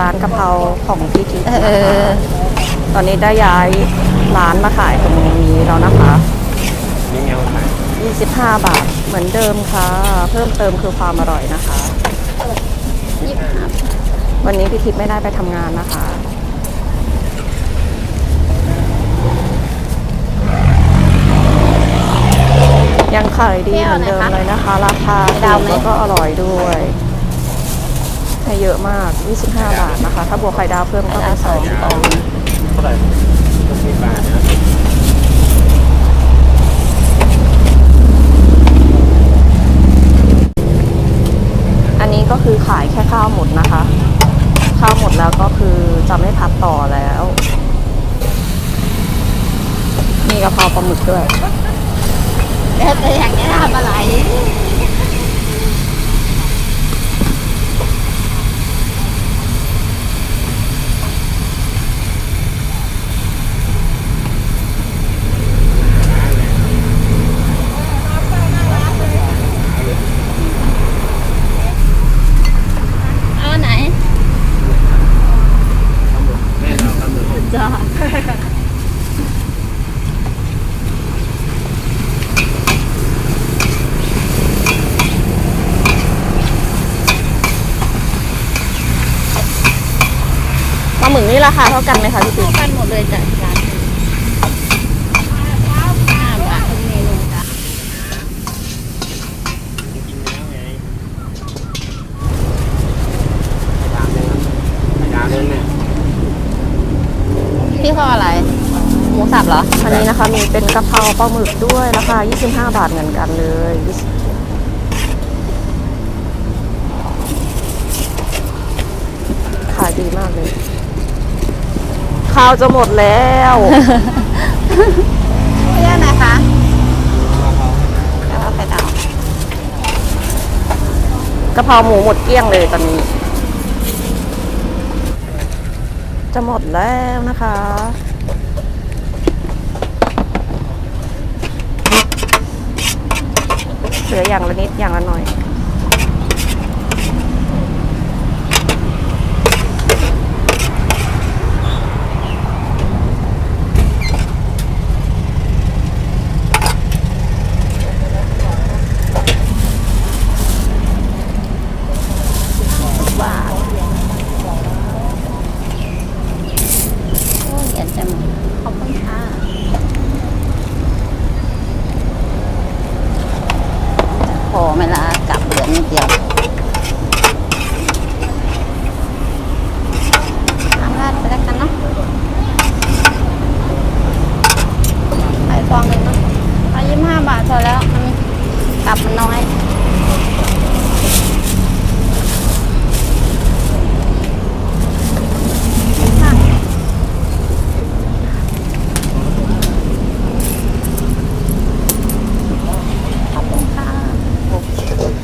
นะคะเราก็อยู่ร้านกะเพราของพี่ทิพย์เออตอนนี้ได้ย้ายร้านมาขายตรงนี้แล้วนะคะ นี่เงี้ยขาย25 บาทเหมือนเดิมค่ะ เพิ่มเติมคือความอร่อยนะคะยี่สิบห้าวันนี้พี่ทิพย์ไม่ได้ไปทำงานนะคะยังขายดีเหมือนเดิมเลยนะคะ ราคาถูกแล้วก็อร่อยด้วย ให้เยอะมาก 25 บาทนะคะ ถ้าบวกไข่ดาวเพิ่มก็เป็นสองฟองเท่าไหร่ก็สิบบาทนะอันนี้ก็คือขายแค่ข้าวหมดนะคะ ข้าวหมดแล้วก็คือจะไม่ผัดต่อแล้ว มีกระเพราปลาหมึกด้วยแล้วแต่อยากจะทำอะไร เอาไหน แม่เราทำหนึ่ง จ้า ปลาหมึกนี่ ราคาเท่ากันไหมคะพี่ติ๊เท่ากกันหมดเลยจ้ะที่ร้านห้าบาททุกเมนูจ้ะกินแล้วไงยามเลยครับยามเลยเนี่ยพี่เขาอะไร หมูสับเหรอ อันนี้นะคะ มีเป็นกะเพราปลาหมึกด้วยราคา25 บาทเหมือนกันเลยขายดีมากเลย ข้าวจะหมดแล้วเรื่องไหนคะแล้วก็ไปต่อกะเพราหมูหมดเกลี้ยงเลยตอนนี้ จะหมดแล้วนะคะเหลืออย่างละนิดอย่างละหน่อย บาทโอ้ยเหรียญจะหมดขอบคุณค่ะพอไหมล่ะกลับเหลือนิดเดียวน้ำราดไปแล้วกันเนาะขายฟองหนึ่งเนาะเอายี่สิบห้าบาทพอแล้วมันกลับมันน้อย ค่ะขอบคุณค่ะ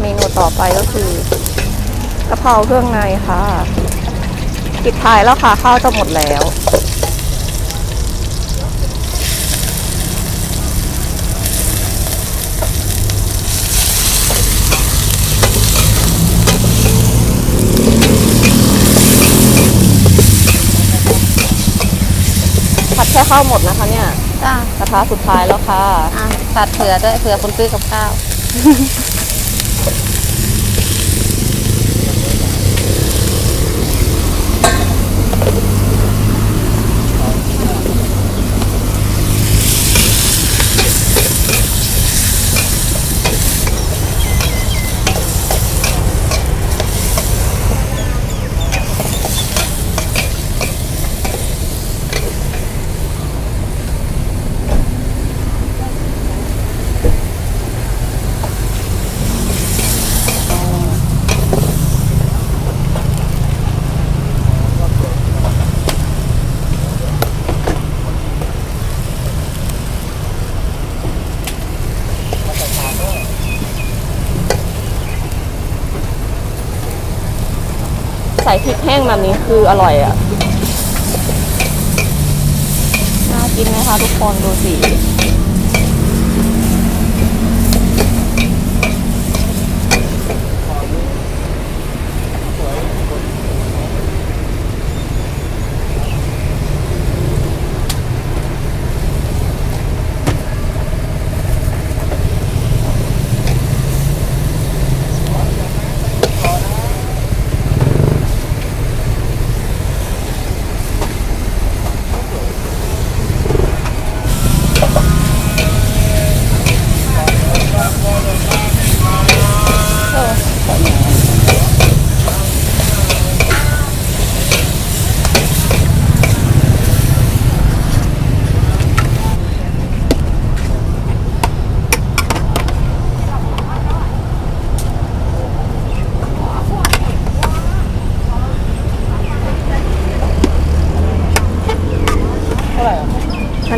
เมนูต่อไปก็คือกะเพราเครื่องในค่ะปิดท้ายแล้วค่ะ ข้าวจะหมดแล้ว ค่ข้าวหมดนะคะเนี่ยจ้ากระทะสุดท้ายแล้วค่ะอะตัดเผื่อด้วยเผื่อคนซื้อกับข้าว ส่พริกแห้งแบบนี้คืออร่อยอะ น่ากินไหมคะทุกคนดูสิ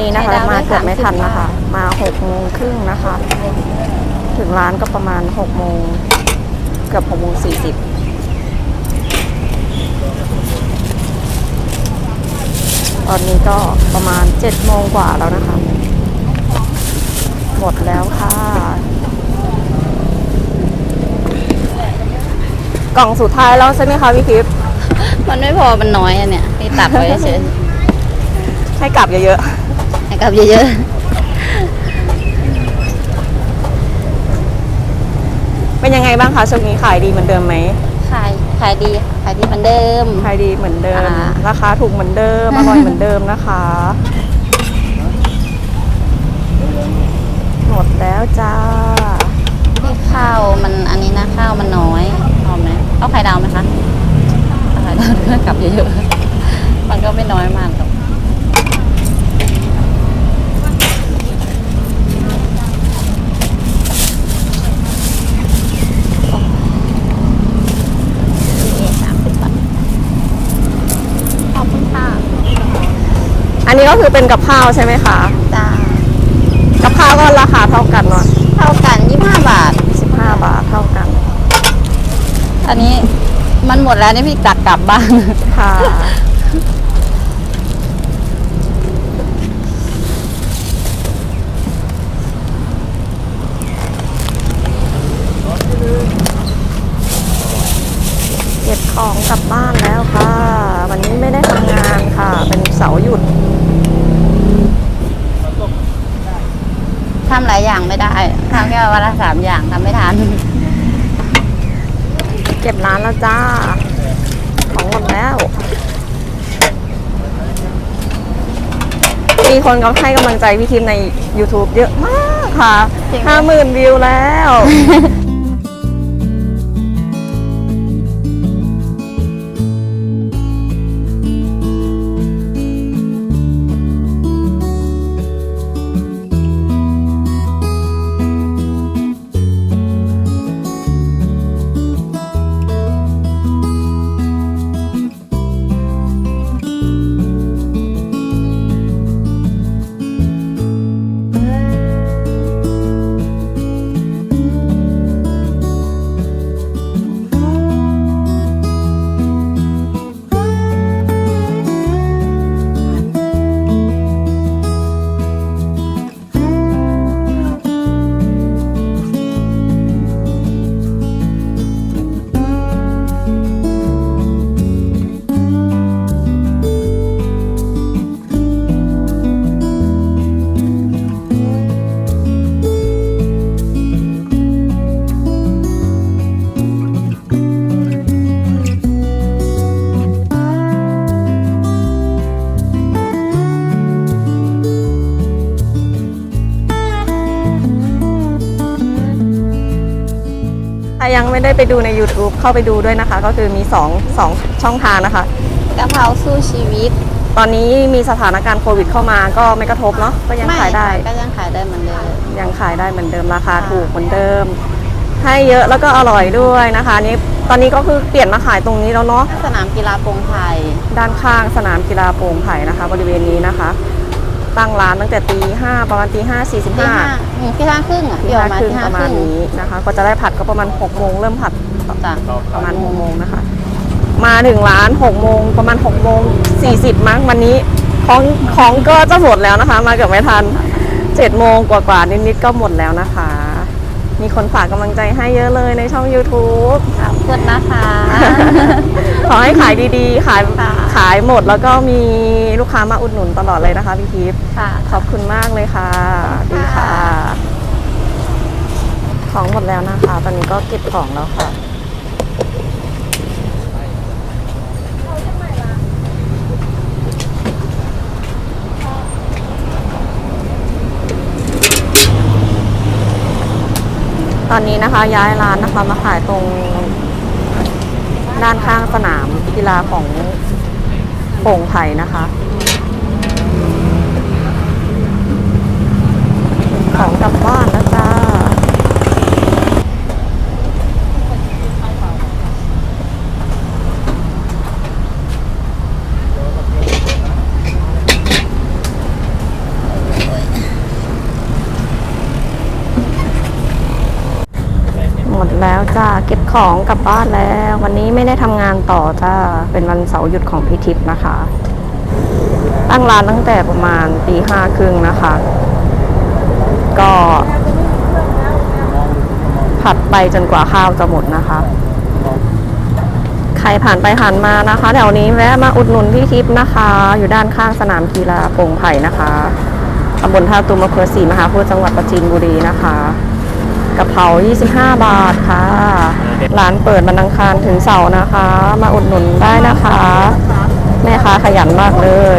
นี้นะคะมาเกือบไม่ทันนะคะ มาหกโมงครึ่งนะคะ ถึงร้านก็ประมาณหกโมงเกือบหกโมงสี่สิบตอนนี้ก็ประมาณเจ็ดโมงกว่าแล้วนะคะ หมดแล้วค่ะ กล่องสุดท้ายแล้วใช่ไหมคะพี่คลิปมันไม่พอมันน้อยอะเนี่ยนี่ตักไว้เฉยให้กลับเยอะๆ ให้กับเยอะๆเป็นยังไงบ้างคะช่วงนี้ขายดีเหมือนเดิมไหมๆ ขายขายดีขายดีเหมือนเดิม ขายดีเหมือนเดิม อ่า ราคาถูกเหมือนเดิม อร่อยเหมือนเดิมนะคะ หมดแล้วจ้า ที่ข้าวมันอันนี้นะข้าวมันน้อยเอาไหมเอาไข่ดาวไหมคะเอาไข่ดาวด้วยกับเยอะๆ มันก็ไม่น้อยมากหรอกนี่สามสิบบาทขอบคุณค่ะ อันนี้ก็คือเป็นกับข้าวใช่ไหมคะ จ้ากับข้าวก็ราคาเท่ากันเนาะเท่ากันยี่ห้าบาท 15 บาทเท่ากันอันนี้มันหมดแล้วนี่พี่ตักกลับบ้านค่ะ เก็บของกลับบ้านแล้วค่ะ วันนี้ไม่ได้ทำงานค่ะ เป็นเสาร์หยุด ทำหลายอย่างไม่ได้ทำแค่วันละสามอย่างทำไม่ทัน เก็บร้านแล้วจ้า ของหมดแล้ว มีคนก็ให้กำลังใจพี่ทิมใน YouTube เยอะมากค่ะจริงไหมห้าหมื่นวิวแล้ว ยังไม่ได้ไปดูใน YouTube เข้าไปดูด้วยนะคะ ก็คือมี2 2ช่องทางนะคะกะเพราสู้ชีวิต ตอนนี้มีสถานการณ์โควิดเข้ามาก็ไม่กระทบเนาะก็ยังขายได้ม่ค่ะก็ยังขายได้เหมือนเดิมยังขายได้เหมือนเดิมราคาถูกเหมือนเดิม ให้เยอะแล้วก็อร่อยด้วยนะคะนี่ตอนนี้ก็คือเปลี่ยนมาขายตรงนี้แล้วเนาะสนามกีฬาโปงไทยด้านข้างสนามกีฬาโป่งไผ่นะคะ บริเวณนี้นะคะ ตั้งร้านตั้งแต่ตีห้าประมาณตีห้าสี่สิบที่ห้าห้าอืมที่ห้าครึ่งอะตีเดี๋ยวห้ามาครึ่งที่ปห้าระคมาณรึ่งนี้นะคะ ก็จะได้ผัดก็ประมาณหกโมงเริ่มผัดจ้ะประมาณหกโมงนะคะ มาถึงร้านหกโมงประมาณหกโมงสี่สิบมั้งวันนี้ของของก็จะหมดแล้วนะคะ มาเกือบไม่ทันเจ็ดโมงกว่าๆนิดๆก็หมดแล้วนะคะ มีคนฝากกำลังใจให้เยอะเลยในช่อง YouTube ขอบคุณนะคะ ขอให้ขายดีๆ ขายค่ะ ขายหมดแล้วก็มีลูกค้ามาอุดหนุนตลอดเลยนะคะพี่ทิพย์ ค่ะ ขอบคุณมากเลยค่ะดีค่ะ ของหมดแล้วนะคะ ตอนนี้ก็เก็บของแล้วค่ะ ตอนนี้นะคะย้ายร้านนะคะมาขายตรงด้านข้างสนามกีฬาของโป่งไผ่นะคะของกลับบ้านแล้วจ้า ของ กลับบ้านแล้ว วันนี้ไม่ได้ทำงานต่อจ้า เป็นวันเสาร์หยุดของพี่ทิพย์นะคะ ตั้งร้านตั้งแต่ประมาณตีห้าครึ่งนะคะ ก็ผัดไปจนกว่าข้าวจะหมดนะคะ ใครผ่านไปผ่านมานะคะแถวนี้แวะมาอุดหนุนพี่ทิพย์นะคะ อยู่ด้านข้างสนามกีฬาโป่งไผ่นะคะตำบลท่าตูมอำเภอศรีมหาโพธิ์จังหวัดปราจีนบุรีนะคะกะเพรา 25 บาทค่ะ ร้านเปิดวันอังคารถึงเสาร์นะคะ มาอุดหนุนได้นะคะ แม่ค้าขยันมากเลย